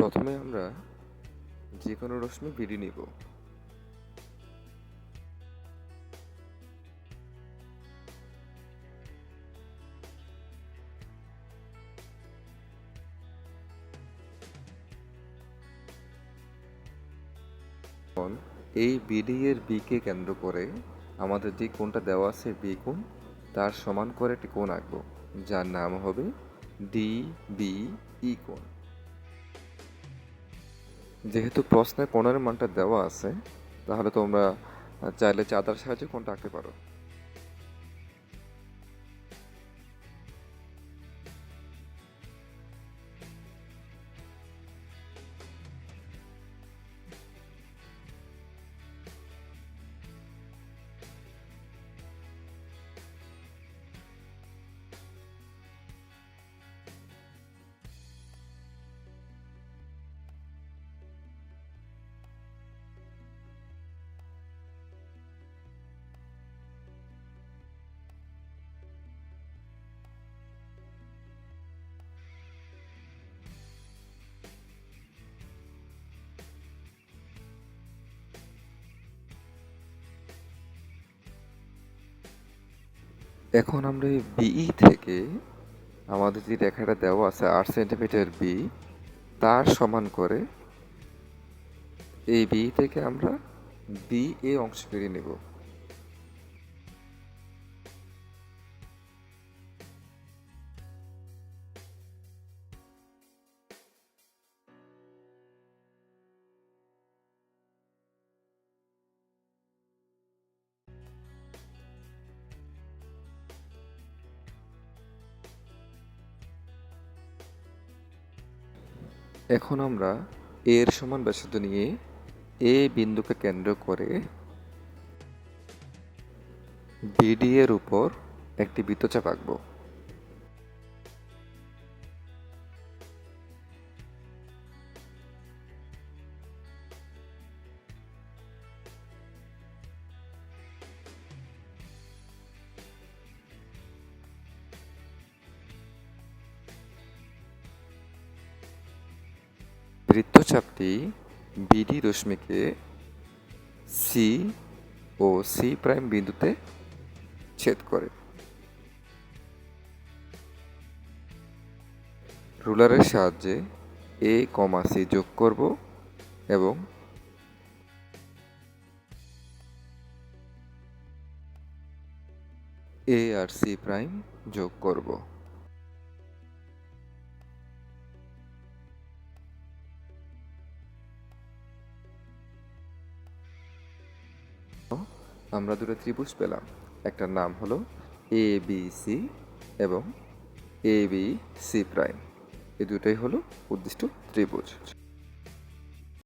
প্রথমে আমরা যে কোনো রশ্মি বিডি নিব। এই বিডি এর বিকে কেন্দ্র করে আমাদের যে কোণটা দেওয়া আছে বি কোণ তার সমান করে একটি কোণ আঁকবো, যার নাম হবে ডি বি ই কোণ। যেহেতু প্রশ্নে কোণের মানটা দেওয়া আছে তাহলে তোমরা চাইলে চাঁদার সাহায্যে কোনটা আঁকতে পারো। এখন আমরা বিই থেকে আমাদের যে রেখাটা দেওয়া আছে আট সেন্টিমিটার বি তার সমান করে এই বি থেকে আমরা বি এ অংশ কেটে নেব। এখন আমরা এর সমান ব্যাসার্ধ নিয়ে এ বিন্দুকে কেন্দ্র করে বিডি এর উপর একটি বৃত্তচাপ আঁকবো। বৃত্তচাপটি বিডি রশ্মিকে সি ও সি প্রাইম বিন্দুতে ছেদ করে। রুলারের সাহায্যে এ কমা সি যোগ করব এবং এ আর সি প্রাইম যোগ করব। আমরা দুটো ত্রিভুজ পেলাম। একটার নাম হলো এ বি সি এবং এ বি সি প্রাইম এই দুটোই হলো উদ্দিষ্ট ত্রিভুজ।